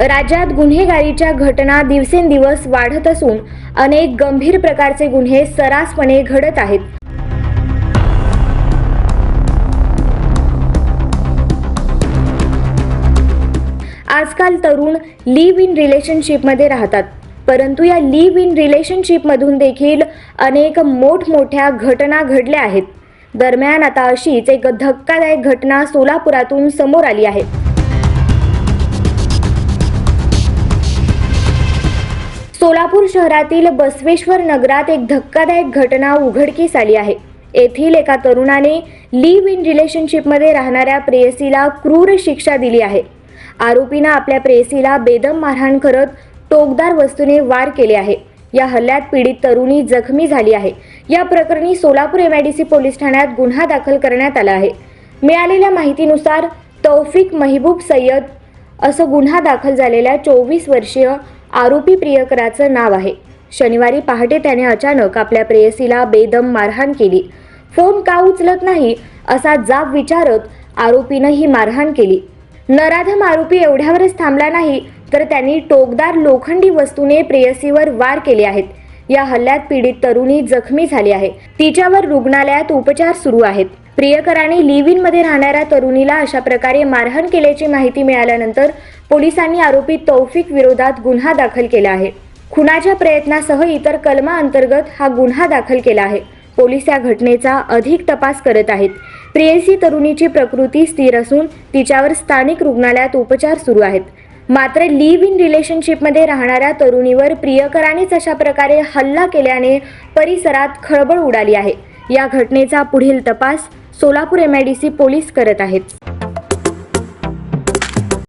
राज्यात गुन्हेगारीच्या घटना दिवसेंदिवस वाढत असून अनेक गंभीर प्रकारचे गुन्हे सर्रासपणे घडत आहेत. आजकाल तरुण लिव्ह इन रिलेशनशिपमध्ये राहतात. परंतु या लिव्ह इन रिलेशनशिपमधून देखील अनेक मोठमोठ्या घटना घडल्या आहेत. दरम्यान आता अशीच एक धक्कादायक घटना सोलापुरातून समोर आली आहे. सोलापूर शहरातील बसवेश्वर नगरात एक धक्कादायक घटना उघडकीस आली आहे. येथील एका तरुणाने लिव्ह इन रिलेशनशिपमध्ये राहणाऱ्या प्रेयसीला क्रूर शिक्षा दिली आहे. आरोपीनं आपल्या प्रेयसीला बेदम मारहाण करत टोकदार वस्तूने वार केले आहे. या हल्ल्यात पीडित तरुणी जखमी झाली आहे. या प्रकरणी सोलापूर एमआयडीसी पोलीस ठाण्यात गुन्हा दाखल करण्यात आला आहे. मिळालेल्या माहितीनुसार तौफिक महबूब सय्यद असं गुन्हा दाखल झालेल्या चोवीस वर्षीय आरोपी प्रियकराचं नाव आहे. शनिवारी पहाटे त्याने अचानक आपल्या प्रेयसीला बेदम मारहाण केली. फोन का उचलत नाही असा जाब विचारत आरोपीनं ही मारहाण केली. नराधम आरोपी एवढ्यावरच थांबला नाही तर त्यांनी टोकदार लोखंडी वस्तूने प्रेयसीवर वार केले आहेत. या हल्ल्यात पीडित तरुणी जखमी झाली आहे. तिच्यावर रुग्णालयात उपचार सुरू आहेत. प्रियकराने लिव्ह इनमध्ये राहणाऱ्या तरुणीला अशा प्रकारे मारहाण केल्याची माहिती मिळाल्यानंतर पोलिसांनी आरोपी तौफिक विरोधात गुन्हा दाखल केला आहे. खुनाच्या प्रयत्नासह इतर कलमा अंतर्गत हा गुन्हा दाखल केला आहे. पोलीस या घटनेचा अधिक तपास करत आहेत. प्रेयसी तरुणीची प्रकृती स्थिर असून तिच्यावर स्थानिक रुग्णालयात उपचार सुरू आहेत. मात्र लिव्ह इन रिलेशनशिपमध्ये राहणाऱ्या तरुणीवर प्रियकरानेच अशा प्रकारे हल्ला केल्याने परिसरात खळबळ उडाली आहे. या घटनेचा पुढील तपास Solapur M I D C police करत आहेत.